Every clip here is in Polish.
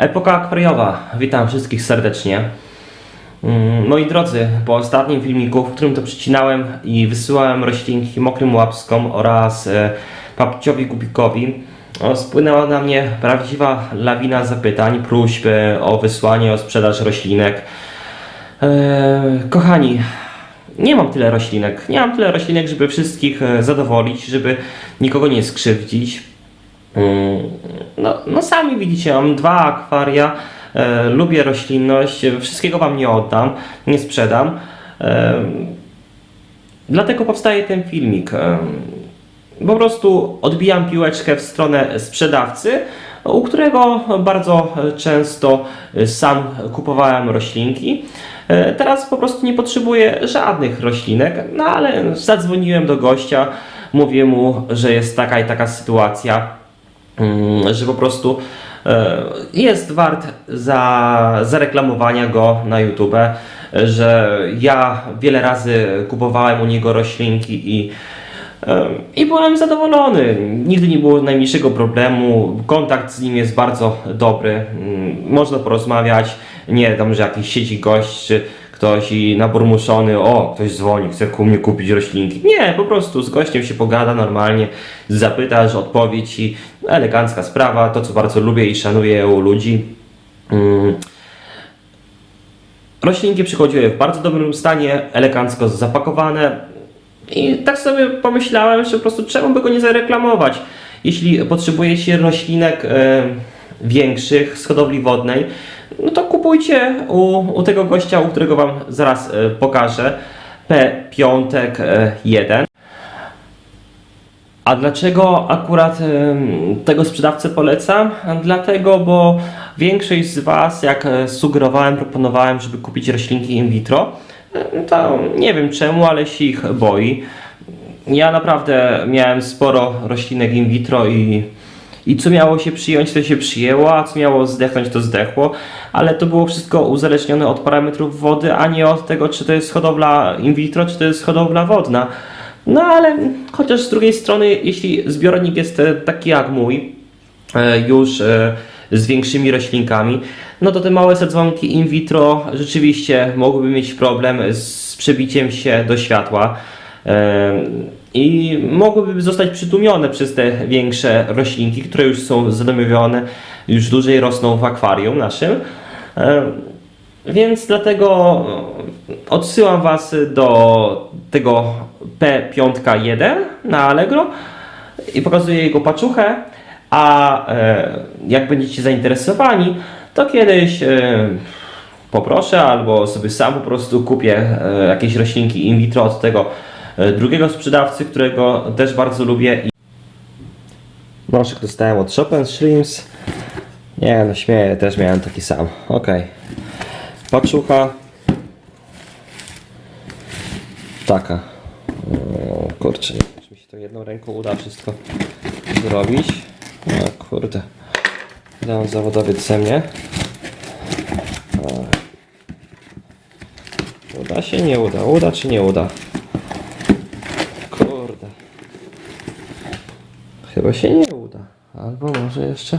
Epoka akwariowa. Witam wszystkich serdecznie. Mm, Moi drodzy, po ostatnim filmiku, w którym to przycinałem i wysyłałem roślinki mokrym łapskom oraz e, papciowi kubikowi, o, spłynęła na mnie prawdziwa lawina zapytań, próśb e, o wysłanie, o sprzedaż roślinek. E, kochani, nie mam tyle roślinek. Nie mam tyle roślinek, żeby wszystkich zadowolić, żeby nikogo nie skrzywdzić. Mm, No, no sami widzicie, mam dwa akwaria, e, lubię roślinność, wszystkiego Wam nie oddam, nie sprzedam. E, dlatego powstaje ten filmik. E, po prostu odbijam piłeczkę w stronę sprzedawcy, u którego bardzo często sam kupowałem roślinki. E, Teraz po prostu nie potrzebuję żadnych roślinek, no ale zadzwoniłem do gościa, mówię mu, że jest taka i taka sytuacja, że po prostu e, jest wart za, zareklamowania go na YouTube, e, że ja wiele razy kupowałem u niego roślinki i i byłem zadowolony. Nigdy nie było najmniejszego problemu. Kontakt z nim jest bardzo dobry. Mm, Można porozmawiać. Nie tam, że jakiś siedzi gość czy ktoś i naburmuszony, o, ktoś dzwoni, chce ku mnie kupić roślinki. Nie, po prostu z gościem się pogada normalnie, zapytasz, odpowiedź i elegancka sprawa. To, co bardzo lubię i szanuję u ludzi. Mm, Roślinki przychodziły w bardzo dobrym stanie, elegancko zapakowane. I tak sobie pomyślałem, że po prostu czemu by go nie zareklamować. Jeśli potrzebujecie roślinek e, większych z hodowli wodnej, no to kupujcie u, u tego gościa, u którego Wam zaraz e, pokażę. P5-1. A dlaczego akurat tego sprzedawcę polecam? Dlatego, bo większość z Was, jak e, sugerowałem, proponowałem, żeby kupić roślinki in vitro, e, to nie wiem czemu, ale się ich boi. Ja naprawdę miałem sporo roślinek in vitro i, i co miało się przyjąć, to się przyjęło, a co miało zdechnąć, to zdechło, ale to było wszystko uzależnione od parametrów wody, a nie od tego, czy to jest hodowla in vitro, czy to jest hodowla wodna. No ale chociaż z drugiej strony, jeśli zbiornik jest e, taki jak mój, e, już e, z większymi roślinkami, no to te małe sadzonki in vitro rzeczywiście mogłyby mieć problem z przebiciem się do światła i mogłyby zostać przytłumione przez te większe roślinki, które już są zadomowione, już dłużej rosną w akwarium naszym. E, Więc dlatego odsyłam Was do tego P5.1 na Allegro i pokazuję jego paczuchę, a e, jak będziecie zainteresowani, to kiedyś e, poproszę albo sobie sam po prostu kupię e, jakieś roślinki in vitro od tego e, drugiego sprzedawcy, którego też bardzo lubię. Noszek dostałem od Chopin Shrimps. Nie no, śmieję, też miałem taki sam. Okej. Paczucha. Taka. O, kurczę, nie wiem, czy mi się to jedną ręką uda wszystko zrobić. O kurde. Dam zawodowiec ze mnie. O. Uda się, nie uda. Uda czy nie uda? Kurde. Chyba się nie uda. Albo może jeszcze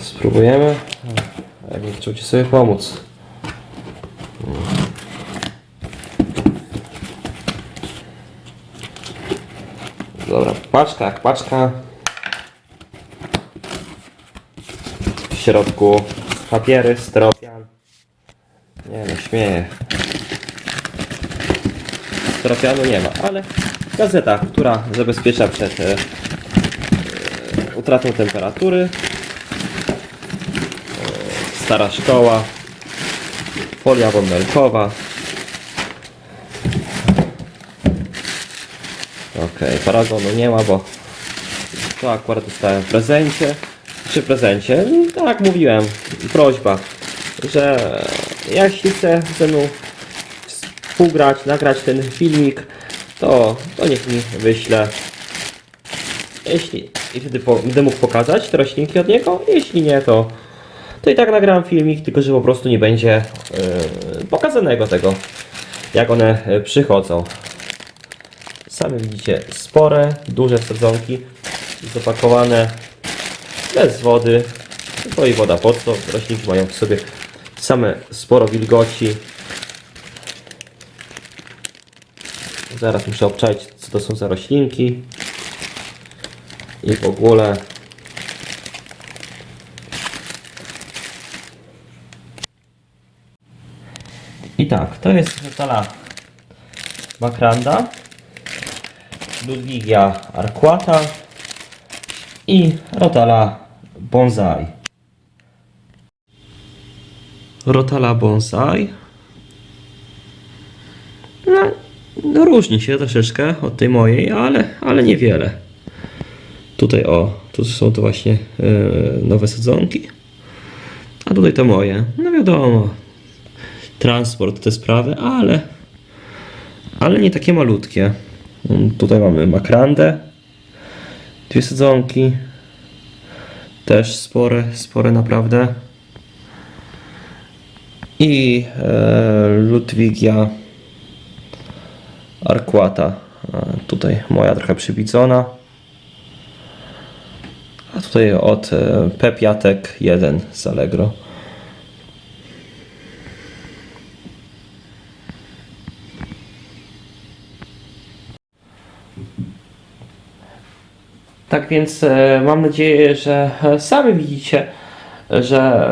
spróbujemy. Jak nie chciał Ci sobie pomóc. Dobra, paczka jak paczka. W środku papiery, styropian. Nie no, śmieję. Styropianu nie ma, ale gazeta, która zabezpiecza przed e, e, utratą temperatury. E, stara szkoła. Folia bąbelkowa. Okej, paragonu nie ma, bo to akurat dostałem w prezencie. Przy prezencie, tak jak mówiłem, prośba, że jeśli chce ze mną współgrać, nagrać ten filmik, to, to niech mi wyśle. Jeśli i wtedy po, będę mógł pokazać te roślinki od niego, jeśli nie, to, to i tak nagram filmik, tylko że po prostu nie będzie yy, pokazanego tego, jak one yy, przychodzą. Sami widzicie spore, duże sadzonki zapakowane bez wody, To i woda pod to. Roślinki mają w sobie same sporo wilgoci. Zaraz muszę obczaić, co to są za roślinki. I w ogóle. I tak, to jest rotala Makranda, Ludwigia Arquata i rotala Bonsai. Rotala Bonsai. No, no różni się troszeczkę od tej mojej, ale, ale niewiele. Tutaj o, tu są to właśnie e, nowe sadzonki. A tutaj to moje. No wiadomo, transport, te sprawy, ale, ale nie takie malutkie. Mm, Tutaj mamy makrandę, dwie sadzonki, też spore, spore naprawdę. I e, Ludwigia Arquata. E, tutaj moja trochę przybidzona. A tutaj od e, Pepiatek 1 z Allegro. Tak więc e, mam nadzieję, że sami widzicie, że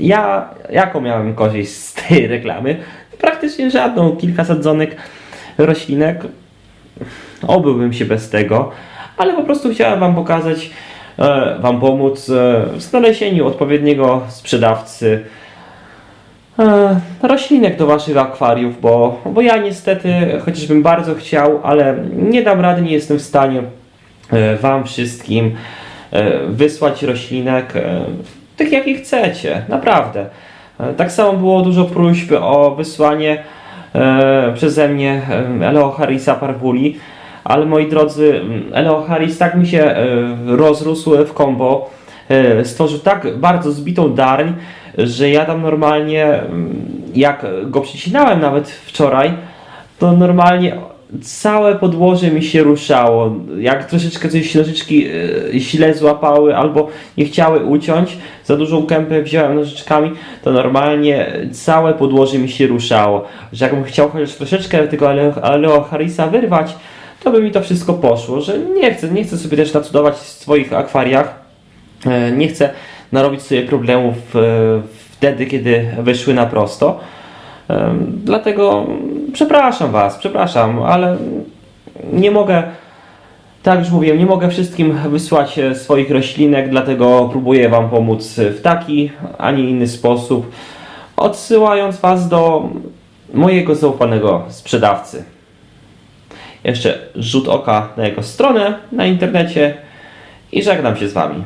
ja jaką miałem korzyść z tej reklamy? Praktycznie żadną. Kilka sadzonek roślinek. Obyłbym się bez tego, ale po prostu chciałem Wam pokazać, e, Wam pomóc e, w znalezieniu odpowiedniego sprzedawcy e, roślinek do Waszych akwariów, bo, bo ja niestety, chociażbym bardzo chciał, ale nie dam rady, nie jestem w stanie Wam wszystkim wysłać roślinek tych, jakich chcecie, naprawdę. E, Tak samo było dużo próśb o wysłanie e, przeze mnie e, Eleoharisa parvuli, ale moi drodzy, Eleoharis tak mi się e, rozrósł w kombo, stworzył tak bardzo zbitą darń, że ja tam normalnie, jak go przycinałem nawet wczoraj, to normalnie całe podłoże mi się ruszało. Jak troszeczkę coś nożyczki e, źle złapały albo nie chciały uciąć, za dużą kępę wziąłem nożyczkami, to normalnie całe podłoże mi się ruszało. Że jakbym chciał chociaż troszeczkę tego Aleo Harrisa wyrwać, to by mi to wszystko poszło, że nie chcę, nie chcę sobie też nacudować w swoich akwariach. E, Nie chcę narobić sobie problemów e, wtedy, kiedy wyszły na prosto. Dlatego przepraszam Was, przepraszam, ale nie mogę, tak już mówiłem, nie mogę wszystkim wysłać e, swoich roślinek, dlatego próbuję Wam pomóc w taki, a nie inny sposób, odsyłając Was do mojego zaufanego sprzedawcy. Jeszcze rzut oka na jego stronę na internecie i żegnam się z Wami.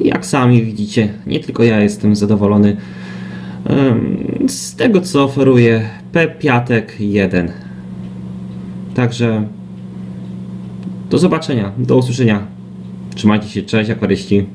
Jak sami widzicie, nie tylko ja jestem zadowolony z tego, co oferuje P5 1. Także do zobaczenia, do usłyszenia. Trzymajcie się, cześć akwaryści.